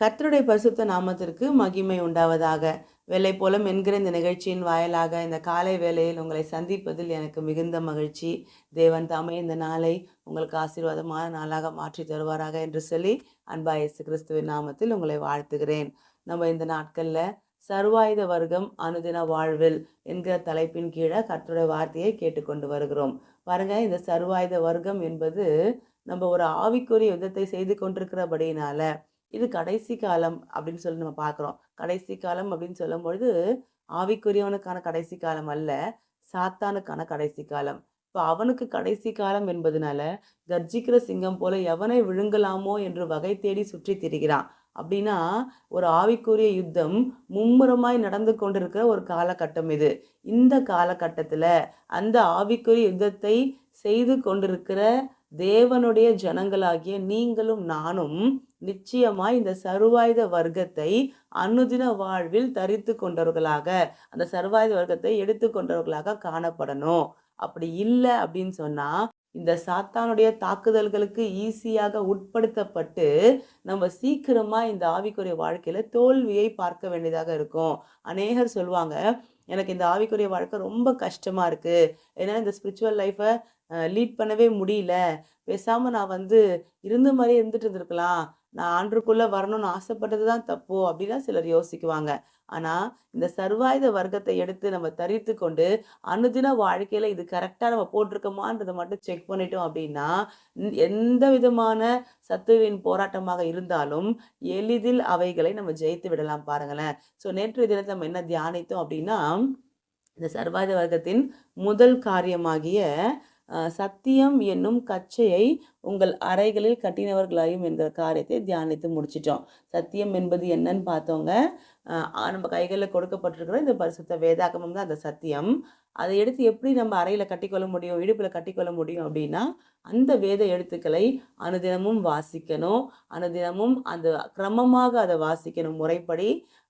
கர்த்தருடைய பரிசுத்த நாமத்திற்கு மகிமை உண்டாவதாக. வெள்ளை போலம் என்கிற இந்த நிகழ்ச்சியின் வாயிலாக இந்த காலை வேளையில் உங்களை சந்திப்பதில் எனக்கு மிகுந்த மகிழ்ச்சி. தேவன் தாமே இந்த நாளை உங்களுக்கு ஆசீர்வாதமான நாளாக மாற்றி தருவாராக என்று சொல்லி அன்பா இயேசு கிறிஸ்துவின் நாமத்தில் உங்களை வாழ்த்துகிறேன். நம்ம இந்த நாட்களில் சர்வாயுத வர்க்கம் அனுதின வாழ்வில் என்கிற தலைப்பின் கீழே கர்த்தருடைய வார்த்தையை கேட்டுக்கொண்டு வருகிறோம். பாருங்க இந்த சர்வாயுத வர்க்கம் என்பது நம்ம ஒரு ஆவிக்குரிய யுத்தத்தை செய்து கொண்டிருக்கிறபடியினால இது கடைசி காலம் அப்படின்னு சொல்லி நம்ம பார்க்குறோம். கடைசி காலம் அப்படின்னு சொல்லும் பொழுது ஆவிக்குரியவனுக்கான கடைசி காலம் அல்ல சாத்தானுக்கான கடைசி காலம். இப்போ அவனுக்கு கடைசி காலம் என்பதனால கர்ஜிக்கிற சிங்கம் போல எவனை விழுங்கலாமோ என்று வகை தேடி சுற்றி திரிகிறான். அப்படின்னா ஒரு ஆவிக்குரிய யுத்தம் மும்முரமாய் நடந்து கொண்டிருக்கிற ஒரு காலகட்டம் இது. இந்த காலகட்டத்தில் அந்த ஆவிக்குரிய யுத்தத்தை செய்து கொண்டிருக்கிற தேவனுடைய ஜனங்களாகிய நீங்களும் நானும் நிச்சயமாய் இந்த சர்வாயுத வர்க்கத்தை அனுதின வாழ்வில் தரித்து கொண்டவர்களாக அந்த சர்வாயுத வர்க்கத்தை எடுத்து கொண்டவர்களாக காணப்படணும். அப்படி இல்லை அப்படின்னு சொன்னா இந்த சாத்தானுடைய தாக்குதல்களுக்கு ஈஸியாக உட்படுத்தப்பட்டு நம்ம சீக்கிரமாக இந்த ஆவிக்குரிய வாழ்க்கையில் தோல்வியை பார்க்க வேண்டியதாக இருக்கும். அநேகர் சொல்லுவாங்க எனக்கு இந்த ஆவிக்குரிய வாழ்க்கை ரொம்ப கஷ்டமாக இருக்குது ஏன்னா இந்த ஸ்பிரிச்சுவல் லைஃப்பை லீட் பண்ணவே முடியல. பேசாமல் நான் வந்து இருந்த மாதிரியே இருந்துட்டு இருந்திருக்கலாம். நான் ஆண்டுக்குள்ளே வரணும்னு ஆசைப்பட்டது தான் தப்போ அப்படிலாம் சிலர் யோசிக்குவாங்க. ஆனால் இந்த சர்வாயுத வர்க்கத்தை எடுத்து நம்ம தரித்து கொண்டு அனுதின வாழ்க்கையில் இது கரெக்டாக நம்ம போட்டிருக்கோமான்றதை மட்டும் செக் பண்ணிட்டோம் அப்படின்னா எந்த விதமான சத்துவின் போராட்டமாக இருந்தாலும் எளிதில் அவைகளை நம்ம ஜெயித்து விடலாம் பாருங்களேன். ஸோ நேற்று தினத்தை நம்ம என்ன தியானித்தோம் அப்படின்னா இந்த சர்வாயுத வர்க்கத்தின் முதல் காரியமாகிய சத்தியம் என்னும் கச்சையை உங்கள் அறைகளில் கட்டினவர்களாயும் என்கிற காரியத்தை தியானித்து முடிச்சிட்டோம். சத்தியம் என்பது என்னன்னு பார்த்தோங்க. நம்ம கைகளில் கொடுக்கப்பட்டிருக்கிற இந்த பரிசுத்த வேதாகமம் தான் அந்த சத்தியம். அதை எடுத்து எப்படி நம்ம அறையில் கட்டிக்கொள்ள முடியும் இடுப்பில் கட்டிக்கொள்ள முடியும் அப்படின்னா அந்த வேத எழுத்துக்களை அனுதினமும் வாசிக்கணும். அனுதினமும் அந்த கிரமமாக அதை வாசிக்கணும் முறைப்படி.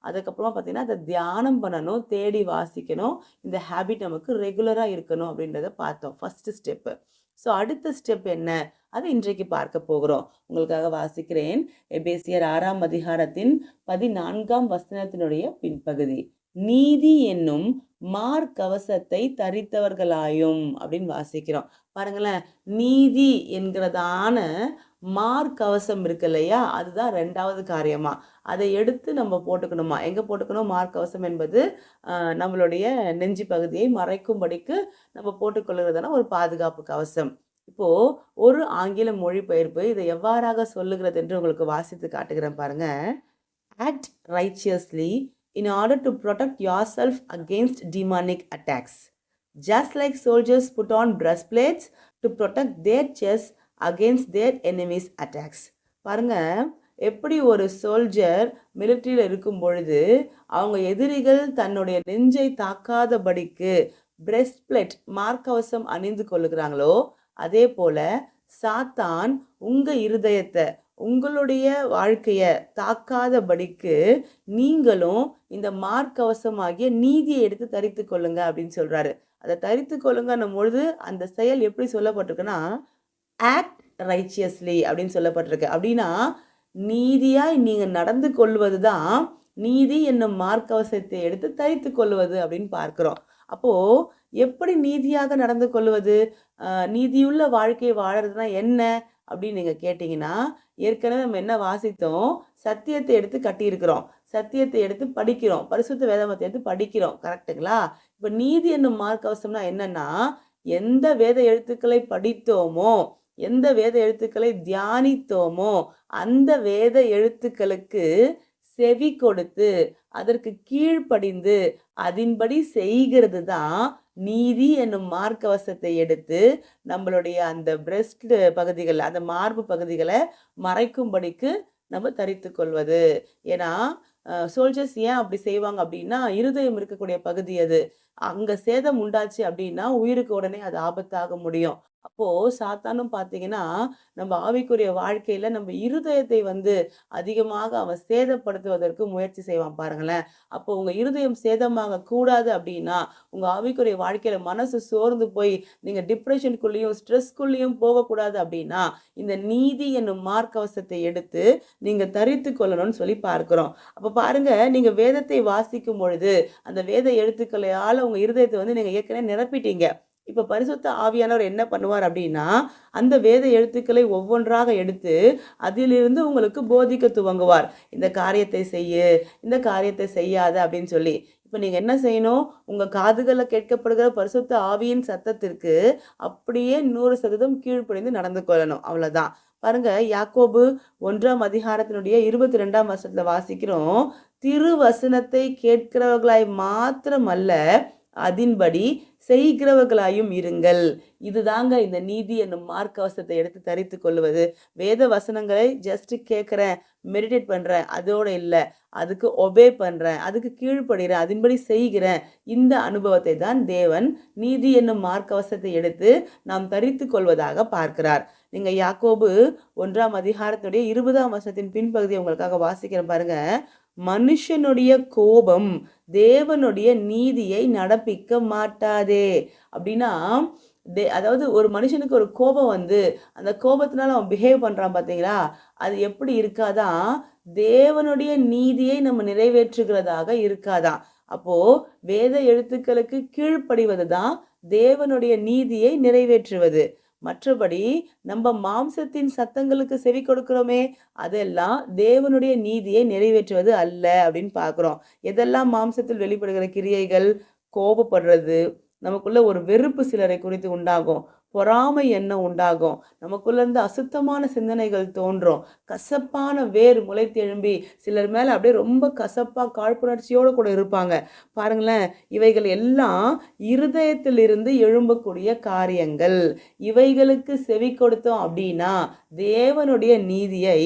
அதுக்கப்புறமா பார்த்தீங்கன்னா அதை தியானம் பண்ணணும் தேடி வாசிக்கணும் இந்த ஹேபிட் நமக்கு ரெகுலராக இருக்கணும் அப்படின்றத பார்த்தோம். ஃபஸ்ட்டு ஸ்டெப்பு ஸோ அடுத்த ஸ்டெப் என்ன? அதை இன்றைக்கு பார்க்க போகிறோம். உங்களுக்காக வாசிக்கிறேன். எபேசியர் ஆறாம் அதிகாரத்தின் பதினான்காம் வசனத்தினுடைய பின்பகுதி. நீதி என்னும் மார்க்கவசத்தை தரித்தவர்களாயும் அப்படின்னு வாசிக்கிறோம். பாருங்களேன். நீதி என்கிறதான மார்க்கவசம் இருக்கு இல்லையா? அதுதான் ரெண்டாவது காரியமாக அதை எடுத்து நம்ம போட்டுக்கணுமா? எங்கே போட்டுக்கணும்? மார்க்கவசம் என்பது நம்மளுடைய நெஞ்சு பகுதியை மறைக்கும்படிக்கு நம்ம போட்டுக்கொள்கிறதான ஒரு பாதுகாப்பு கவசம். இப்போது ஒரு ஆங்கில மொழிபெயர்ப்பு இதை எவ்வாறாக சொல்லுகிறது என்று உங்களுக்கு வாசித்து காட்டுகிறேன் பாருங்க. Act righteously in order to protect yourself against demonic attacks just like soldiers put on on plates to protect their chest against their enemies attacks பாருங்கள் எப்படி ஒரு சோல்ஜர் மிலிட்ரியில் இருக்கும் பொழுது அவங்க எதிரிகள் தன்னுடைய நெஞ்சை தாக்காதபடிக்கு பிரெஸ்ட் பிளேட் மார்க்கவசம் அணிந்து கொள்ளுகிறாங்களோ அதே போல சாத்தான் உங்கள் இருதயத்தை உங்களுடைய வாழ்க்கையை தாக்காதபடிக்கு நீங்களும் இந்த மார்க்கவசமாகிய நீதியை எடுத்து தரித்து கொள்ளுங்க அப்படின்னு சொல்கிறாரு அதை தரித்து கொள்ளுங்கன்னும் பொழுது அந்த செயல் எப்படி சொல்லப்பட்டிருக்குன்னா ஆக்ட் ரைச்சியஸ்லி அப்படின்னு சொல்லப்பட்டிருக்கு. அப்படின்னா நீதியாய் நீங்கள் நடந்து கொள்வது தான் நீதி என்னும் மார்க்கவசத்தை எடுத்து தரித்து கொள்வது அப்படின்னு பார்க்குறோம். அப்போது எப்படி நீதியாக நடந்து கொள்வது? நீதியுள்ள வாழ்க்கையை வாழறதுனா என்ன? அப்படின்னு நீங்கள் கேட்டிங்கன்னா ஏற்கனவே நம்ம என்ன வாசித்தோம்? சத்தியத்தை எடுத்து கட்டியிருக்கிறோம். சத்தியத்தை எடுத்து படிக்கிறோம். பரிசுத்த வேதமத்தை எடுத்து படிக்கிறோம். கரெக்ட்டுங்களா இப்போ நீதி என்னும் மார்க்கவசம்னா என்னென்னா எந்த வேத எழுத்துக்களை படித்தோமோ எந்த வேத எழுத்துக்களை தியானித்தோமோ அந்த வேத எழுத்துக்களுக்கு செவி கொடுத்து அதற்கு கீழ்ப்படிந்து அதன்படி செய்கிறது தான் நீதி என்னும் மார்க்கவசத்தை எடுத்து நம்மளுடைய அந்த பிரஸ்ட் பகுதிகள் அந்த மார்பு பகுதிகளை மறைக்கும்படிக்கு நம்ம தரித்து கொள்வது. ஏன்னா சோல்ஜர்ஸ் ஏன் அப்படி செய்வாங்க அப்படின்னா இருதயம் இருக்கக்கூடிய பகுதி அது. அங்கே சேதம் உண்டாச்சு அப்படின்னா உயிருக்கு உடனே அது ஆபத்தாக முடியும். அப்போது சாத்தானும் பார்த்தீங்கன்னா நம்ம ஆவிக்குரிய வாழ்க்கையில் நம்ம இருதயத்தை வந்து அதிகமாக அவன் சேதப்படுத்துவதற்கு முயற்சி செய்வான் பாருங்களேன். அப்போ உங்கள் இருதயம் சேதமாக கூடாது அப்படின்னா உங்கள் ஆவிக்குரிய வாழ்க்கையில் மனசு சோர்ந்து போய் நீங்கள் டிப்ரெஷனுக்குள்ளேயும் ஸ்ட்ரெஸ்க்குள்ளேயும் போகக்கூடாது அப்படின்னா இந்த நீதி என்னும் மார்க்கவசத்தை எடுத்து நீங்கள் தரித்து கொள்ளணும்னு சொல்லி பார்க்குறோம். அப்போ பாருங்க நீங்கள் வேதத்தை வாசிக்கும் பொழுது அந்த வேத எழுத்துக்களையால் உங்கள் இருதயத்தை வந்து நீங்கள் ஏற்கனவே நிரப்பிட்டீங்க. இப்போ பரிசுத்த ஆவியானவர் என்ன பண்ணுவார் அப்படின்னா அந்த வேத எழுத்துக்களை ஒவ்வொன்றாக எடுத்து அதிலிருந்து உங்களுக்கு போதிக்க துவங்குவார். இந்த காரியத்தை செய்ய இந்த காரியத்தை செய்யாத அப்படின்னு சொல்லி. இப்போ நீங்கள் என்ன செய்யணும்? உங்கள் காதுகளில் கேட்கப்படுகிற பரிசுத்த ஆவியின் சத்தத்திற்கு அப்படியே நூறு சதவீதம் கீழ்ப்படிந்து நடந்து கொள்ளணும். அவ்வளோதான் பாருங்க யாக்கோபு ஒன்றாம் அதிகாரத்தினுடைய இருபத்தி ரெண்டாம் வருஷத்தில் வாசிக்கிறோம் திருவசனத்தை கேட்கிறவர்களாய் மாத்திரமல்ல அதின்படி செய்கிறவர்களாயும் இருங்கள். இதுதாங்க இந்த நீதி என்னும் மார்க்கவசத்தை எடுத்து தரித்து கொள்வது. வேத வசனங்களை ஜஸ்ட் கேட்குறேன் மெடிடேட் பண்ணுறேன் அதோடு இல்லை. அதுக்கு ஒபே பண்ணுறேன் அதுக்கு கீழ்ப்படுகிறேன் அதன்படி செய்கிறேன். இந்த அனுபவத்தை தான் தேவன் நீதி என்னும் மார்க்கவசத்தை எடுத்து நாம் தரித்து கொள்வதாக பார்க்கிறார். நீங்கள் யாக்கோபு ஒன்றாம் அதிகாரத்தினுடைய இருபதாம் வருஷத்தின் பின்பகுதியை உங்களுக்காக வாசிக்கிறேன் பாருங்கள் மனுஷனுடைய கோபம் தேவனுடைய நீதியை நடப்பிக்க மாட்டாதே. அப்படின்னா தே அதாவது ஒரு மனுஷனுக்கு ஒரு கோபம் வந்து அந்த கோபத்தினால அவன் பிஹேவ் பண்ணுறான் பார்த்தீங்களா அது எப்படி இருக்காதான் தேவனுடைய நீதியை நம்ம நிறைவேற்றுகிறதாக இருக்காதான் அப்போ வேத எழுத்துக்களுக்கு கீழ்ப்படிவது தான் தேவனுடைய நீதியை நிறைவேற்றுவது. மற்றபடி நம்ம மாம்சத்தின் சத்தங்களுக்கு செவி கொடுக்கிறோமே அதெல்லாம் தேவனுடைய நீதியை நிறைவேற்றுவது அல்ல அப்படின்னு பார்க்குறோம். எதெல்லாம் மாம்சத்தில் வெளிப்படுகிற கிரியைகள் கோபப்படுறது நமக்குள்ள ஒரு வெறுப்பு சிலரை குறித்து உண்டாகும். பொறாமை எண்ணம் உண்டாகும்? நமக்குள்ளேருந்து அசுத்தமான சிந்தனைகள் தோன்றும். கசப்பான வேர் முளைத்தெழும்பி சிலர் மேலே அப்படியே ரொம்ப கசப்பாக காழ்ப்புணர்ச்சியோடு கூட இருப்பாங்க. பாருங்களேன் இவைகள் எல்லாம் இருதயத்திலிருந்து எழும்பக்கூடிய காரியங்கள். இவைகளுக்கு செவி கொடுத்தோம் அப்படின்னா தேவனுடைய நீதியை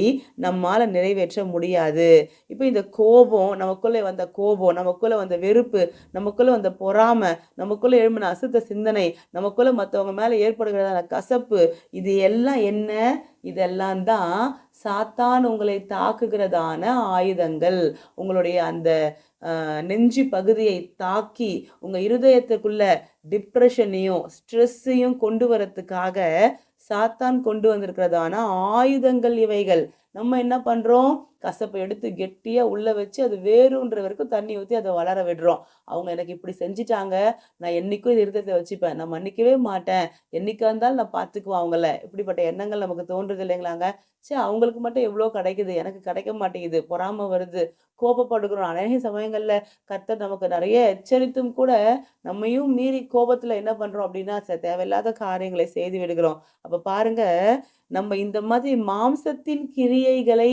நம்மால் நிறைவேற்ற முடியாது. இப்போ இந்த கோபம் நமக்குள்ளே வந்த கோபம் நமக்குள்ளே வந்த வெறுப்பு நமக்குள்ளே வந்த பொறாமை நமக்குள்ளே எழும்பின அசுத்த சிந்தனை நமக்குள்ளே மற்றவங்க மேலே ஏற்படுகிறதான கசப்பு இது எல்லாம் என்ன? இதெல்லாம் தான் சாத்தான் உங்களை தாக்குகிறதான ஆயுதங்கள். உங்களுடைய அந்த நெஞ்சு பகுதியை தாக்கி உங்கள் இருதயத்துக்குள்ள டிப்ரெஷனையும் ஸ்ட்ரெஸ்ஸையும் கொண்டு வரத்துக்காக சாத்தான் கொண்டு வந்திருக்கிறதான ஆயுதங்கள் இவைகள். நம்ம என்ன பண்ணுறோம் கசப்பை எடுத்து கெட்டியாக உள்ளே வச்சு அது வேறுன்ற வரைக்கும் தண்ணி ஊற்றி அதை வளர விடுறோம். அவங்க எனக்கு இப்படி செஞ்சிட்டாங்க. நான் என்னைக்கும் இது இருதயத்தை வச்சுப்பேன். நான் மன்னிக்கவே மாட்டேன். என்னைக்கா இருந்தாலும் நான் பார்த்துக்குவேன் அவங்கள. இப்படிப்பட்ட எண்ணங்கள் நமக்கு தோன்றுது இல்லைங்களாங்க? சரி அவங்களுக்கு மட்டும் எவ்வளோ கிடைக்குது? எனக்கு கிடைக்க மாட்டேங்குது. பொறாமை வருது. கோபப்படுகிறோம். அநேக சமயங்களில் கர்த்தர் நமக்கு நிறைய எச்சரித்தும் கூட நம்மையும் மீறி கோபத்தில் என்ன பண்ணுறோம் அப்படின்னா ச- தேவையில்லாத காரியங்களை செய்து விடுகிறோம். அப்போ பாருங்க நம்ம இந்த மாதிரி மாம்சத்தின் கிரியைகளை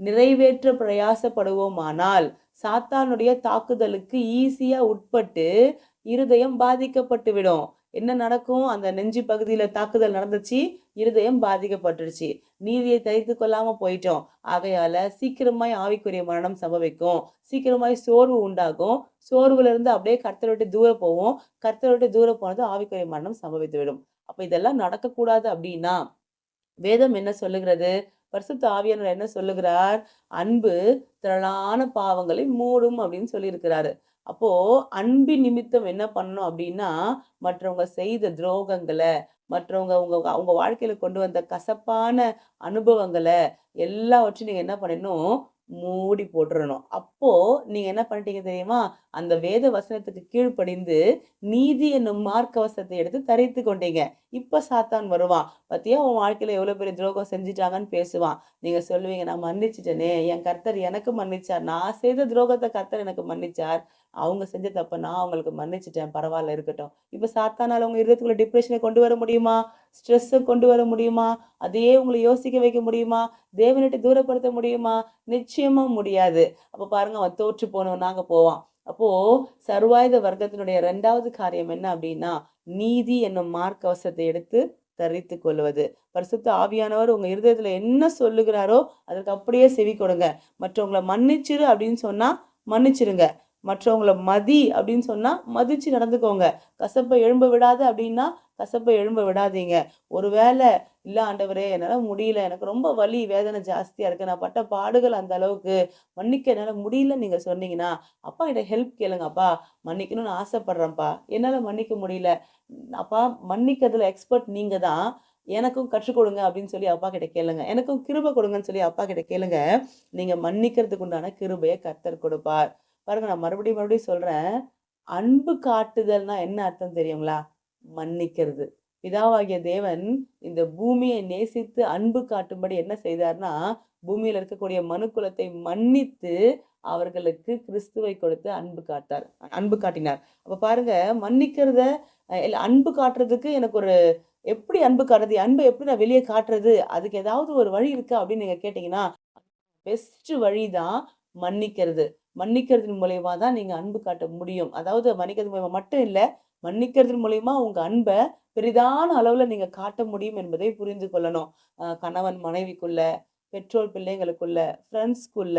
நிறைவேற்ற பிரயாசப்படுவோமானால் சாத்தானுடைய தாக்குதலுக்கு ஈஸியாக உட்பட்டு இருதயம் பாதிக்கப்பட்டு விடும் என்ன நடக்கும்? அந்த நெஞ்சு பகுதியில் தாக்குதல் நடந்துச்சு இருதயம் பாதிக்கப்பட்டுருச்சு நீதியை தரித்து கொள்ளாம போயிட்டோம். ஆகையால சீக்கிரமாய் ஆவிக்குரிய மரணம் சம்பவிக்கும். சீக்கிரமாய் சோர்வு உண்டாகும். சோர்வுல இருந்து அப்படியே கர்த்தரை விட்டு தூர போவோம். கர்த்தரை விட்டு தூர போனது ஆவிக்குரிய மரணம் சம்பவித்து விடும் அப்ப இதெல்லாம் நடக்கக்கூடாது அப்படின்னா வேதம் என்ன சொல்லுகிறது? பரிசுத்த ஆவியானவர் என்ன சொல்லுகிறார்? அன்பு திரளான பாவங்களை மூடும் அப்படின்னு சொல்லியிருக்கிறாரு. அப்போ அன்பின் நிமித்தம் என்ன பண்ணணும் அப்படின்னா மற்றவங்க செய்த துரோகங்களை மற்றவங்க உங்க அவங்க வாழ்க்கையில கொண்டு வந்த கசப்பான அனுபவங்களை எல்லாவற்றையும் நீங்க என்ன பண்ணணும் மூடி போட்டுறணும். அப்போது நீங்கள் என்ன பண்ணிட்டீங்க தெரியுமா? அந்த வேத வசனத்துக்கு கீழ்ப்படிந்து நீதி என்னும் மார்க்கவசத்தை எடுத்து தரித்து கொண்டீங்க. இப்போ சாத்தான் வருவான். பற்றியா உன் வாழ்க்கையில் எவ்வளோ பெரிய துரோகம் செஞ்சுட்டாங்கன்னு பேசுவான். நீங்கள் சொல்லுவீங்க நான் மன்னிச்சிட்டேனே. என் கர்த்தர் எனக்கு மன்னிச்சார். நான் செய்த துரோகத்தை கர்த்தர் எனக்கு மன்னிச்சார். அவங்க செஞ்ச தப்ப நான் அவங்களுக்கு மன்னிச்சிட்டேன் பரவாயில்ல இருக்கட்டும். இப்போ சாத்தானால உங்கள் இருதயத்துக்குள்ள டிப்ரெஷனை கொண்டு வர முடியுமா? ஸ்ட்ரெஸ்ஸை கொண்டு வர முடியுமா? அதையே உங்களை யோசிக்க வைக்க முடியுமா? தேவனிட்டு தூரப்படுத்த முடியுமா? நிச்சயமா முடியாது. அப்போ பாருங்க அவன் தோற்று போனவன் நாங்கள் போவான் அப்போ சர்வாயுத வர்க்கத்தினுடைய ரெண்டாவது காரியம் என்ன அப்படின்னா நீதி என்னும் மார்க் அவசத்தை எடுத்து தரித்து கொள்வது. பரிசுத்த ஆவியானவர் உங்க இருதயத்துல என்ன சொல்லுகிறாரோ அதற்கு அப்படியே செவி கொடுங்க. மற்றவங்களை மன்னிச்சிரு அப்படின்னு சொன்னா மன்னிச்சிருங்க. மற்றவங்கள மதி அப்படின்னு சொன்னால் மதித்து நடந்துக்கோங்க. கசப்பை எழும்ப விடாத அப்படின்னா கசப்பை எழும்ப விடாதீங்க. ஒருவேளை இல்லை ஆண்டவரே என்னால் முடியல. எனக்கு ரொம்ப வலி வேதனை ஜாஸ்தியாக இருக்குது நான் பட்ட பாடுகள் அந்த அளவுக்கு மன்னிக்க என்னால் முடியலன்னு நீங்கள் சொன்னீங்கன்னா அப்பா என்கிட்ட ஹெல்ப் கேளுங்கப்பா. மன்னிக்கணும்னு ஆசைப்பட்றேன்ப்பா. என்னால் மன்னிக்க முடியல. அப்பா மன்னிக்கிறதுல எக்ஸ்பர்ட் நீங்கள் தான் எனக்கும் கற்றுக் கொடுங்க அப்படின்னு சொல்லி அப்பா கிட்ட கேளுங்க. எனக்கும் கிருபை கொடுங்கன்னு சொல்லி அப்பா கிட்ட கேளுங்க. நீங்கள் மன்னிக்கிறதுக்கு உண்டான கிருபையை கத்தர் கொடுப்பார். பாருங்க நான் மறுபடியும் மறுபடியும் சொல்கிறேன் அன்பு காட்டுதல்னா என்ன அர்த்தம் தெரியுங்களா? மன்னிக்கிறது. பிதாவாகிய தேவன் இந்த பூமியை நேசித்து அன்பு காட்டும்படி என்ன செய்தார்னா பூமியில் இருக்கக்கூடிய மனுக்குலத்தை மன்னித்து அவர்களுக்கு கிறிஸ்துவை கொடுத்து அன்பு காட்டார் அன்பு காட்டினார். அப்போ பாருங்க மன்னிக்கிறத இல்லை அன்பு காட்டுறதுக்கு எனக்கு ஒரு எப்படி அன்பு காட்டுறது? அன்பை எப்படி நான் வெளியே காட்டுறது? அதுக்கு ஏதாவது ஒரு வழி இருக்கா அப்படின்னு நீங்கள் கேட்டிங்கன்னா பெஸ்ட் வழி தான் மன்னிக்கிறது. மன்னிக்கிறதன் மூலயமா தான் நீங்கள் அன்பு காட்ட முடியும். அதாவது மன்னிக்கிறது மூலயமா மட்டும் இல்லை மன்னிக்கிறதன் மூலயமா உங்கள் அன்பை பெரிதான அளவில் நீங்கள் காட்ட முடியும் என்பதை புரிந்து கொள்ளணும். கணவன் மனைவிக்குள்ள பெற்றோர் பிள்ளைங்களுக்குள்ள ஃப்ரெண்ட்ஸ்க்குள்ள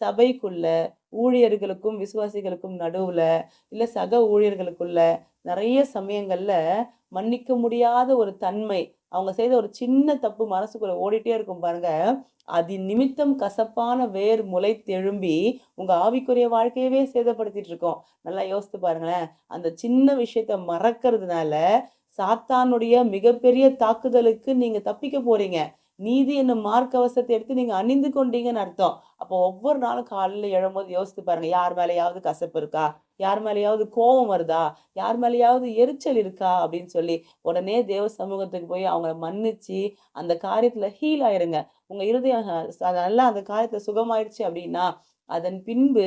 சபைக்குள்ள ஊழியர்களுக்கும் விசுவாசிகளுக்கும் நடுவில் இல்லை சக ஊழியர்களுக்குள்ள நிறைய சமயங்களில் மன்னிக்க முடியாத ஒரு தன்மை அவங்க செய்த ஒரு சின்ன தப்பு மனசுக்குள்ளே ஓடிட்டே இருக்கும் பாருங்க. அது நிமித்தம் கசப்பான வேர் முளைத்தெழும்பி உங்கள் ஆவிக்குரிய வாழ்க்கையவே சேதப்படுத்திட்டு இருக்கோம். நல்லா யோசித்து பாருங்களேன். அந்த சின்ன விஷயத்த மறக்கிறதுனால சாத்தானுடைய மிகப்பெரிய தாக்குதலுக்கு நீங்கள் தப்பிக்க போகிறீங்க நீதி என்னும் மார்க்கவசத்தை எடுத்து நீங்கள் அணிந்து கொண்டீங்கன்னு அர்த்தம். அப்போ ஒவ்வொரு நாளும் காலையில் எழும்போது யோசித்து பாருங்கள் யார் மேலேயாவது கசப்பு இருக்கா? யார் மேலேயாவது கோபம் வருதா? யார் மேலேயாவது எரிச்சல் இருக்கா? அப்படின்னு சொல்லி உடனே தேவ சமூகத்துக்கு போய் அவங்கள மன்னிச்சு அந்த காரியத்தில் ஹீல் ஆயிருங்க. உங்கள் இருதயம் நல்லா அந்த காரியத்தில் சுகமாயிடுச்சு அப்படின்னா அதன் பின்பு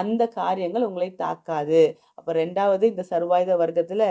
அந்த காரியங்கள் உங்களை தாக்காது. அப்போ ரெண்டாவது இந்த சர்வாயுத வர்க்கத்தில்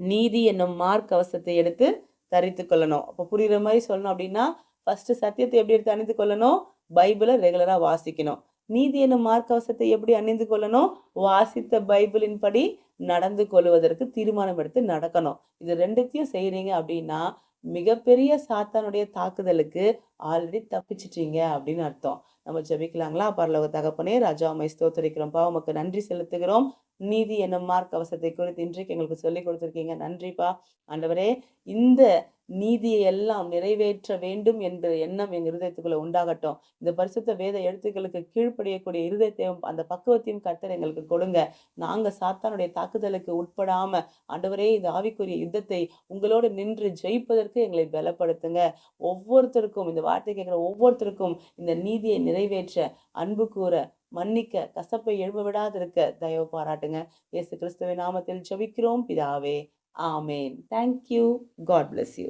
நீதி என்னும் மார்க் அவசத்தை எடுத்து தரித்து கொள்ளணும். அப்போ புரிகிற மாதிரி சொல்லணும் அப்படின்னா ஃபஸ்ட்டு சத்தியத்தை எப்படி எடுத்து அணிந்து கொள்ளணும்? பைபிளை ரெகுலராக வாசிக்கணும். நீதி என்னும் மார்க்கவசத்தை எப்படி அணிந்து கொள்ளணும்? வாசித்த பைபிளின் படி நடந்து கொள்வதற்கு தீர்மானம் எடுத்து நடக்கணும். இது ரெண்டுத்தையும் செய்கிறீங்க அப்படின்னா மிகப்பெரிய சாத்தானுடைய தாக்குதலுக்கு ஆல்ரெடி தப்பிச்சிட்டீங்க அப்படின்னு அர்த்தம். நம்ம ஜெபிக்கலாங்களா? பரலோக தகப்பனே ராஜா அம்மை ஸ்தோத்தரிக்கிறோம்ப்பா உமக்கு நன்றி செலுத்துகிறோம். நீதி என்னும் மார்க் அவசத்தை குறித்து இன்றைக்கு எங்களுக்கு சொல்லி கொடுத்துருக்கீங்க. நன்றிப்பா. ஆண்டவரே இந்த நீதியை எல்லாம் நிறைவேற்ற வேண்டும் என்ற எண்ணம் எங்க இருதயத்துக்குள்ள உண்டாகட்டும். இந்த பரிசுத்த வேத எழுத்துக்களுக்கு கீழ்ப்படியக்கூடிய இருதயத்தையும் அந்த பக்குவத்தையும் கர்த்தர் எங்களுக்கு கொடுங்க. நாங்க சாத்தானுடைய தாக்குதலுக்கு உட்படாம ஆண்டவரே இந்த ஆவிக்குரிய யுத்தத்தை உங்களோடு நின்று ஜெயிப்பதற்கு எங்களை பலப்படுத்துங்க. ஒவ்வொருத்தருக்கும் இந்த வார்த்தை கேட்குற ஒவ்வொருத்தருக்கும் இந்த நீதியை நிறைவேற்ற அன்பு கூற மன்னிக்க கசப்பை எழுப விடாதிருக்க தயவு பாராட்டுங்க. இயேசு கிறிஸ்துவின் நாமத்தில் ஜெபிக்கிறோம். பிதாவே ஆமேன். Thank you God bless you